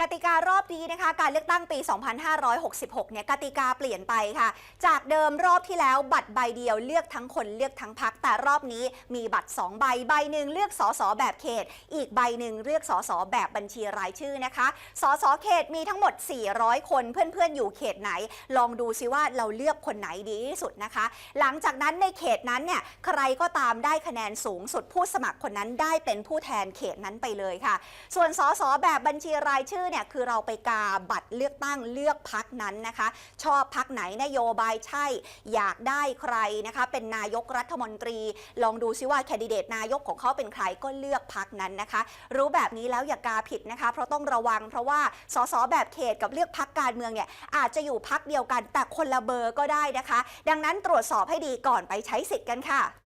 กติการอบนี้นะคะ การเลือกตั้งปี 2566 เนี่ยกติกาเปลี่ยนไปค่ะ จากเดิมรอบที่แล้วบัตรใบเดียวเลือกทั้งคนเลือกทั้งพัก แต่รอบนี้มีบัตร 2 ใบใบหนึ่งเลือกสสแบบเขต อีกใบหนึ่งเลือกสสแบบบัญชีรายชื่อนะคะสสเขตมีทั้งหมด 400 คนเพื่อนๆอยู่เขตไหน ลองดูซิว่าเราเลือกคนไหนดีที่สุดนะคะ หลังจากนั้นในเขตนั้นเนี่ยใครก็ตามได้คะแนนสูงสุดผู้สมัครคนนั้นได้เป็นผู้แทนเขตนั้นไปเลยค่ะ ส่วนสสแบบบัญชีรายชื่อเนี่ยคือเราไปกาบัตรเลือกตั้งเลือกพักนั้นนะคะ ชอบพักไหนนโยบายใช่ อยากได้ใครนะคะ เป็นนายกรัฐมนตรี ลองดูซิว่าแคนดิเดตนายกของเขาเป็นใครก็เลือกพักนั้นนะคะ รู้แบบนี้แล้วอย่ากาผิดนะคะ เพราะต้องระวังเพราะว่าสสแบบเขตกับเลือกพักการเมืองเนี่ยอาจจะอยู่พักเดียวกันแต่คนละเบอร์ก็ได้นะคะ ดังนั้นตรวจสอบให้ดีก่อนไปใช้สิทธิ์กันค่ะ